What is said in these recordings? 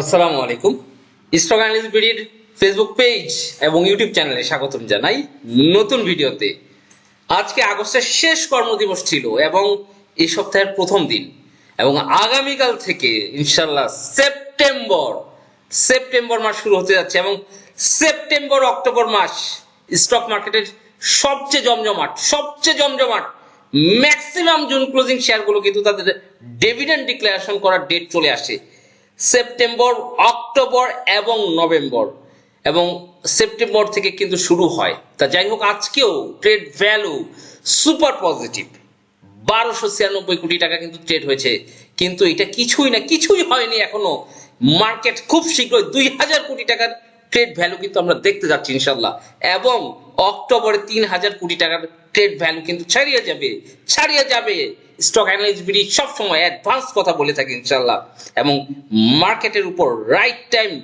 আসসালামু আলাইকুম। Stock analyst বিডির ফেসবুক পেজ এবং ইউটিউব চ্যানেলে স্বাগতম জানাই নতুন ভিডিওতে। আজকে আগস্টের শেষ কর্মদিবস ছিল এবং এই সপ্তাহের প্রথম দিন। এবং আগামীকাল থেকে ইনশাল্লাহ সেপ্টেম্বর সেপ্টেম্বর মাস শুরু হতে যাচ্ছে এবং সেপ্টেম্বর, অক্টোবর মাস স্টক মার্কেটের সবচেয়ে জমজমাট সবচেয়ে জমজমাট ম্যাক্সিমাম জুন ক্লোজিং শেয়ারগুলো কিন্তু তাদের ডিভিডেন্ড ডিক্লারেশন করার ডেট চলে আসে। সেপ্টেম্বর, অক্টোবর এবং নভেম্বর। এবং সেপ্টেম্বর থেকে কিন্তু শুরু হয়। তা যাই হোক, আজকেও ট্রেড ভ্যালু সুপার পজিটিভ বারোশো ছিয়ানব্বই কোটি টাকা কিন্তু ট্রেড হয়েছে। কিন্তু এটা কিছুই না, কিছুই হয়নি এখনও। মার্কেট খুব শীঘ্রই দুই হাজার কোটি টাকার ট্রেড ভ্যালু কিন্তু আমরা দেখতে যাচ্ছি ইনশাল্লাহ এবং অক্টোবরে তিন হাজার কোটি টাকার ট্রেড ভ্যালু কিন্তু ছাড়িয়ে যাবে ছাড়িয়ে যাবে। স্টক অ্যানালিস্ট বিডি সবসময় অ্যাডভান্স কথা বলে থাকে ইনশাল্লাহ এবং মার্কেটের উপর রাইট টাইম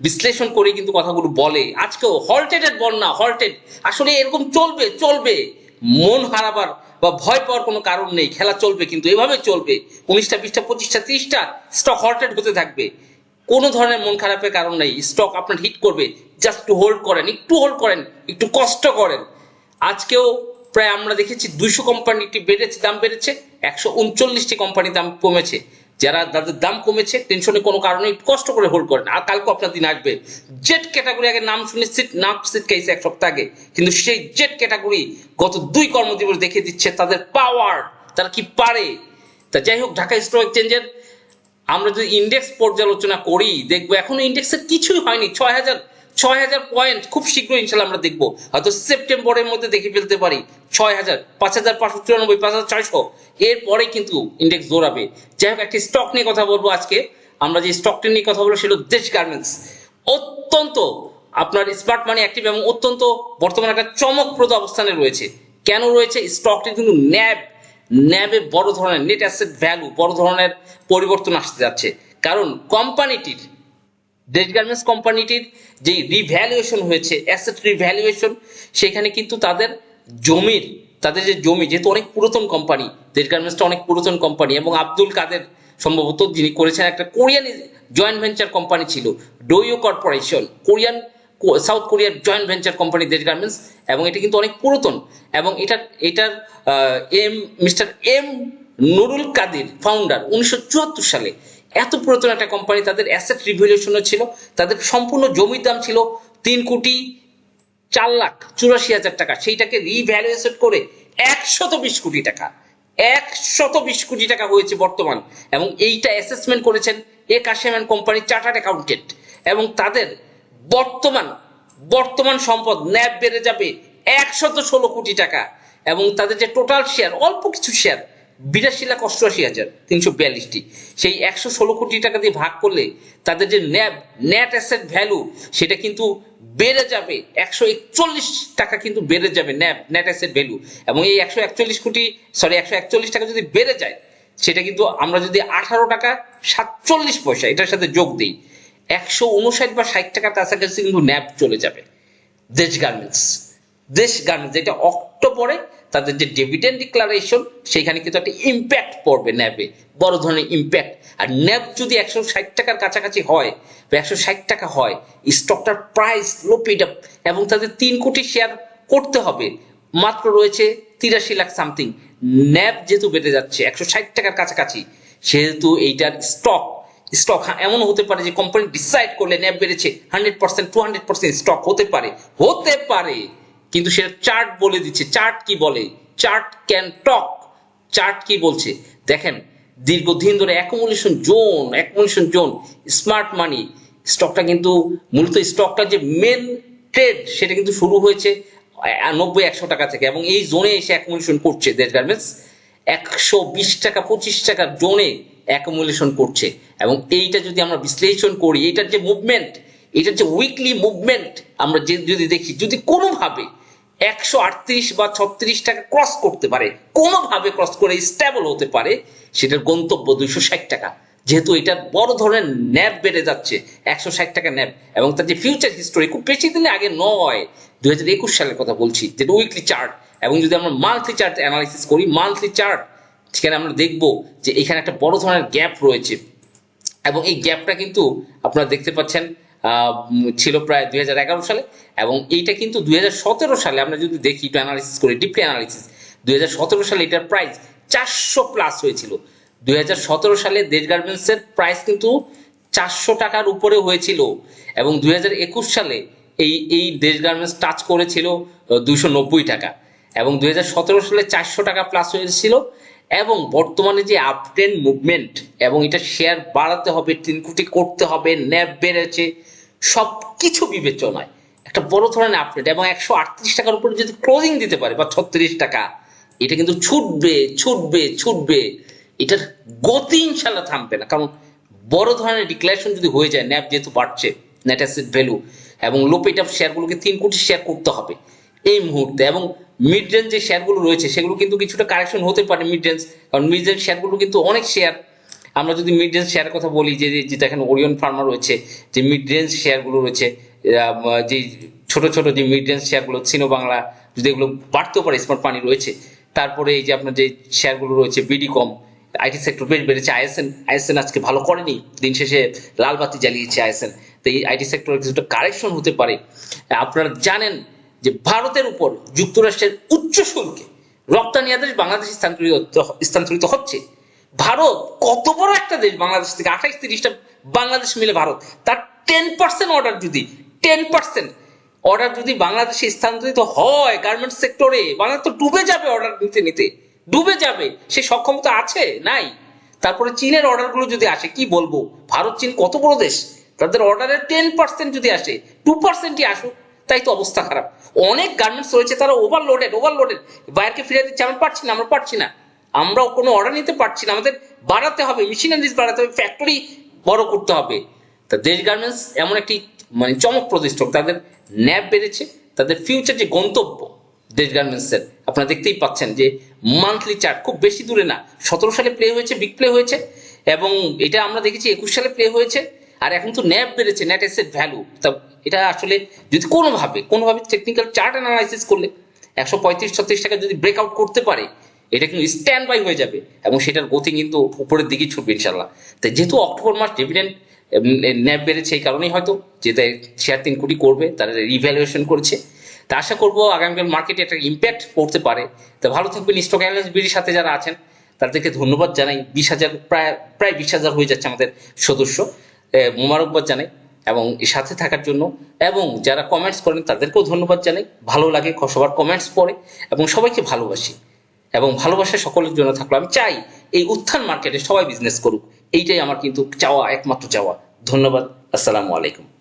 বিশ্লেষণ করে কিন্তু কথাগুলো বলে। আজকেও হল্টেডের বন্যা হল্টেড আসলে এরকম চলবে চলবে। মন হারাবার বা ভয় পাওয়ার কোনো কারণ নেই। খেলা চলবে কিন্তু এভাবে চলবে। উনিশটা, বিশটা, পঁচিশটা, ত্রিশটা স্টক হল্টেড হতে থাকবে। কোনো ধরনের মন খারাপের কারণ নেই। স্টক আপনার হিট করবে। জাস্ট টু হোল্ড করেন, একটু হোল্ড করেন, একটু কষ্ট করেন। আজকেও প্রায় আমরা দেখেছি দুইশো কোম্পানিটি বেড়েছে, দাম বেড়েছে, একশো উনচল্লিশটি কোম্পানির দাম কমেছে। যারা তাদের দাম কমেছে টেনশনে কোনো কারণে কষ্ট করে হোল্ড করেন আর কালকে আপনার দিন আসবে। জেট ক্যাটাগরি আগে নাম শুনে সিট নাম সিট খাইছে এক সপ্তাহ আগে। কিন্তু সেই জেট ক্যাটাগরি গত দুই কর্মদিবস দেখে দিচ্ছে তাদের পাওয়ার তারা কি পারে? তা যাই হোক, ঢাকা স্টক এক্সচেঞ্জের আমরা যদি ইন্ডেক্স পর্যালোচনা করি, দেখব এখনও ইন্ডেক্সের কিছুই হয়নি। ছয় হাজার ছয় হাজার পয়েন্ট খুব শীঘ্রই ইনশাল্লাহ আমরা দেখব। হয়তো সেপ্টেম্বরের মধ্যে দেখে ফেলতে পারি। ছয় হাজার, পাঁচ হাজার পাঁচশো চুরানব্বই, পাঁচ হাজার ছয়শো। এরপরে কিন্তু ইন্ডেক্স দৌড়াবে। যাই হোক, একটি স্টক নিয়ে কথা বলব আজকে। আমরা যে স্টকটি নিয়ে কথা বলব সেটা দেশ গার্মেন্টস অত্যন্ত আপনার স্মার্ট মানি অ্যাক্টিভ এবং অত্যন্ত বর্তমানে একটা চমকপ্রদ অবস্থানে রয়েছে। কেন রয়েছে? স্টকটি কিন্তু ন্যাব, ন্যাবে বড় ধরনের নেট অ্যাসেট ভ্যালু বড় ধরনের পরিবর্তন আসতে যাচ্ছে। কারণ কোম্পানিটির দেশ গার্মেন্টস কোম্পানিটির যে রিভ্যালুয়েশন হয়েছে অ্যাসেট রিভ্যালুয়েশন সেখানে কিন্তু তাদের জমির, তাদের যে জমি, যেহেতু অনেক পুরাতন কোম্পানি দেশ গার্মেন্টসটা অনেক পুরাতন কোম্পানি এবং আব্দুল কাদের সম্ভবত যিনি করেছেন একটা কোরিয়ান জয়েন্ট ভেঞ্চার কোম্পানি ছিল ডোইও কর্পোরেশন কোরিয়ান সাউথ কোরিয়ার জয়েন্ট ভেঞ্চার কোম্পানি দেশ গার্মেন্টস, এবং এটা কিন্তু অনেক পুরাতন, এবং এটার এটার M mister M Nurul Kadir founder উনিশশো চুয়াত্তর সালে এত পুরাতন একটা কোম্পানি তাদের অ্যাসেট রিভ্যালুয়েশনও ছিল, তাদের সম্পূর্ণ জমির দাম ছিল তিন কোটি চার লাখ চুরাশি হাজার টাকা। সেইটাকে রিভ্যালুয়েশন করে একশত বিশ কোটি টাকা, একশত বিশ কোটি টাকা হয়েছে বর্তমান। এবং এইটা অ্যাসেসমেন্ট করেছেন এ কাশেমান কোম্পানি চার্টার্ড অ্যাকাউন্টেন্ট এবং তাদের বর্তমান বর্তমান সম্পদ ন্যাব বেড়ে যাবে একশত ষোলো কোটি টাকা। এবং তাদের যে টোটাল শেয়ার অল্প কিছু শেয়ার বিরাশি লাখ অষ্টআশি হাজার তিনশো বিয়াল্লিশটি। সেই একশো ষোলো কোটি টাকা দিয়ে ভাগ করলে তাদের যে ন্যাব নেট অ্যাসেট ভ্যালু সেটা কিন্তু বেড়ে যাবে। একশো একচল্লিশ টাকা কিন্তু বেড়ে যাবে ন্যাব নেট অ্যাসেট ভ্যালু এবং এই একশো একচল্লিশ কোটি সরি একশো একচল্লিশ টাকা যদি বেড়ে যায়, সেটা কিন্তু আমরা যদি আঠারো টাকা সাতচল্লিশ পয়সা, এটার সাথে যোগ দিই, একশো উনষাট বা ষাট টাকার কাছাকাছি কিন্তু ন্যাব চলে যাবে। দেশ গার্মেন্টস দেশ গার্মেন্টস যেটা অক্টোবরে তাদের যে ডিভিডেন্ড ডিক্লারেশন, সেখানে কিন্তু একটা ইম্প্যাক্ট পড়বে ন্যাবে, বড় ধরনের ইম্প্যাক্ট আর ন্যাব যদি একশো ষাট টাকার কাছাকাছি হয়, বা একশো ষাট টাকা হয় স্টকটার প্রাইস লোপিড আপ এবং তাদের তিন কোটি শেয়ার করতে হবে, মাত্র রয়েছে তিরাশি লাখ সামথিং ন্যাব যেহেতু বেড়ে যাচ্ছে একশো ষাট টাকার কাছাকাছি, সেহেতু এইটার স্টক স্টক এমন হতে পারে যে কোম্পানি ডিসাইড করলে ন্যাব বেড়েছে hundred percent two hundred percent stock হতে পারে। হতে পারে। কিন্তু সেটা চার্ট বলে দিচ্ছে, চার্ট কি বলে? চার্ট ক্যান টক, চার্ট কি বলছে? দেখেন, দীর্ঘদিন ধরে accumulation zone accumulation zone smart money স্টকটা কিন্তু মূলত স্টকটা যে মেন ট্রেড সেটা কিন্তু শুরু হয়েছে নব্বই, একশো টাকা থেকে এবং এই জোনে এসে অ্যাকুমুলেশন করছে দেশ গার্মেন্টস একশো বিশ টাকা, পঁচিশ টাকার জোনে অ্যাকুমুলেশন করছে এবং এইটা যদি আমরা বিশ্লেষণ করি, এইটার যে মুভমেন্ট এটার যে উইকলি মুভমেন্ট আমরা যে যদি দেখি, যদি কোনোভাবে একশো আটত্রিশ বা ছত্রিশ টাকা ক্রস করতে পারে। কোনোভাবে ক্রস করে স্টেবল হতে পারে, সেটার গন্তব্য দুইশো ষাট টাকা। যেহেতু এটা বড় ধরনের ন্যাব বেড়ে যাচ্ছে, একশো ষাট টাকা ন্যাব এবং তার যে ফিউচার হিস্টোরি খুব বেশি দিনে আগে নয় দু হাজার একুশ সালের কথা বলছি, যেটা উইকলি চার্ট এবং যদি আমরা মান্থলি চার্ট অ্যানালাইসিস করি মান্থলি চার্ট সেখানে আমরা দেখব যে এখানে একটা বড় ধরনের গ্যাপ রয়েছে। এবং এই গ্যাপটা কিন্তু আপনারা দেখতে পাচ্ছেন ছিল প্রায় দুই হাজার এগারো সালে, এবং এইটা কিন্তু দু হাজার সতেরো সালে আমরা যদি দেখি একটু অ্যানালিসিস করি ডিপলি অ্যানালিসিস দুই সালে এটার প্রাইস চারশো প্লাস হয়েছিল। দু হাজার সতেরো সালে দেশ গার্মেন্টসের প্রাইস কিন্তু চারশো টাকার উপরে হয়েছিল, এবং দু হাজার একুশ সালে এই এই দেশ গার্মেন্টস টাচ করেছিল দুইশো নব্বই টাকা। এবং দুই হাজার সতেরো সালে চারশো টাকা প্লাস হয়েছিল, এবং বর্তমানে যে আপট্রেন্ড মুভমেন্ট এবং এটা শেয়ার বাড়াতে হবে, তিন কোটি করতে হবে ন্যাপ বেড়েছে সব কিছু বিবেচনায় একটা বড় ধরনের আপডেট এবং একশো আটত্রিশ টাকার উপরে যদি ক্লোজিং দিতে পারে বা ছত্রিশ টাকা, এটা কিন্তু ছুটবে ছুটবে ছুটবে। এটার গতি ইনশাল্লাহ থামবে না। কারণ বড় ধরনের ডিক্লারেশন যদি হয়ে যায় ন্যাপ যেহেতু বাড়ছে নেট অ্যাসেট ভ্যালু এবং লো পেট শেয়ারগুলোকে তিন কোটি শেয়ার করতে হবে এই মুহূর্তে, এবং মিড রেঞ্জ যে শেয়ারগুলো রয়েছে, সেগুলো কিন্তু কিছুটা কারেকশন হতে পারে মিড রেঞ্জ কারণ মিড রেঞ্জ শেয়ারগুলো কিন্তু অনেক শেয়ার আমরা যদি মিড রেঞ্জ শেয়ারের কথা বলি, যে যেটা এখানে ওরিয়ন ফার্মা রয়েছে, যে মিড রেঞ্জ শেয়ারগুলো রয়েছে যে, ছোট ছোট, যে মিড রেঞ্জ শেয়ারগুলো সিনো বাংলা, যদি এগুলো বাড়তেও পারে স্মার্ট পানি রয়েছে, তারপরে এই যে আপনার যে শেয়ারগুলো রয়েছে বিডি কম আইটি সেক্টর বেশ বেড়েছে আইএসএন আইএসএন আজকে ভালো করেনি, দিন শেষে লাল বাতি জ্বালিয়েছে আইএসএন তো এই আইটি সেক্টরে কিছুটা কারেকশন হতে পারে। আপনারা জানেন যে, ভারতের উপর যুক্তরাষ্ট্রের উচ্চ শুল্কে রপ্তানি আদেশ বাংলাদেশ স্থানান্তরিত স্থানান্তরিত হচ্ছে। ভারত কত বড় একটা দেশ? বাংলাদেশ থেকে আঠাইশ তিরিশটা বাংলাদেশ মিলে ভারত। তার টেন পার্সেন্ট অর্ডার যদি টেন পার্সেন্ট অর্ডার যদি বাংলাদেশে স্থানান্তরিত হয় গার্মেন্টস সেক্টরে বাংলাদেশ তো ডুবে যাবে অর্ডার নিতে নিতে। ডুবে যাবে। সে সক্ষমতা আছে? নাই। তারপরে চীনের অর্ডারগুলো যদি আসে, কি বলব? ভারত, চীন কত বড় দেশ? তাদের অর্ডারের টেন পার্সেন্ট যদি আসে টু পার্সেন্টই আসুক, তাই তো অবস্থা খারাপ। অনেক গার্মেন্টস রয়েছে, তারা ওভারলোডেড ওভারলোডেড বাইরকে ফিরে দিচ্ছে, আমরা পারছি না, আমরা পারছি না। আমরাও কোনো অর্ডার নিতে পারছি না। আমাদের বাড়াতে হবে মেশিনারিজ বাড়াতে হবে ফ্যাক্টরি বড় করতে হবে। তা দেশ গার্মেন্টস এমন একটি মানে চমক স্টক তাদের ন্যাপ বেড়েছে, তাদের ফিউচার যে গন্তব্য দেশ গার্মেন্টসের আপনারা দেখতেই পাচ্ছেন যে মান্থলি চার্ট খুব বেশি দূরে না। সতেরো সালে প্লে হয়েছে বিগ প্লে হয়েছে, এবং এটা আমরা দেখেছি একুশ সালে প্লে হয়েছে, আর এখন তো ন্যাপ বেড়েছে নেট এসেট ভ্যালু তা এটা আসলে যদি কোনোভাবে কোনোভাবে টেকনিক্যাল চার্ট অ্যানালাইসিস করলে একশো পঁয়ত্রিশ, ছত্রিশ টাকা যদি ব্রেকআউট করতে পারে এটা কিন্তু স্ট্যান্ড বাই হয়ে যাবে এবং সেটার গতি কিন্তু উপরের দিকে ছুটবে ইনশাল্লাহ তাই যেহেতু অক্টোবর মাস ডিভিডেন্ড ন্যাপ বেড়েছে এই কারণেই হয়তো যে তাই শেয়ার তিন কোটি করবে, তারা রিভ্যালুয়েশন করেছে। তা আশা করব আগামীকাল মার্কেটে একটা ইম্প্যাক্ট পড়তে পারে। তা ভালো থাকবেন স্টক অ্যানালিস্ট বিডির সাথে যারা আছেন, তাদেরকে ধন্যবাদ জানাই। বিশ হাজার, প্রায় প্রায় বিশ হাজার হয়ে যাচ্ছে আমাদের সদস্য মোবারকবাদ জানাই এবং সাথে থাকার জন্য এবং যারা কমেন্টস করেন তাদেরকেও ধন্যবাদ জানাই। ভালো লাগে সবার কমেন্টস পড়ে এবং সবাইকে ভালোবাসি। এবং ভালোবাসা সকলের জন্য থাকল। আমি চাই এই উত্থান মার্কেটে সবাই বিজনেস করুক। এইটাই আমার কিন্তু চাওয়া, একমাত্র চাওয়া। ধন্যবাদ। আসসালামু আলাইকুম।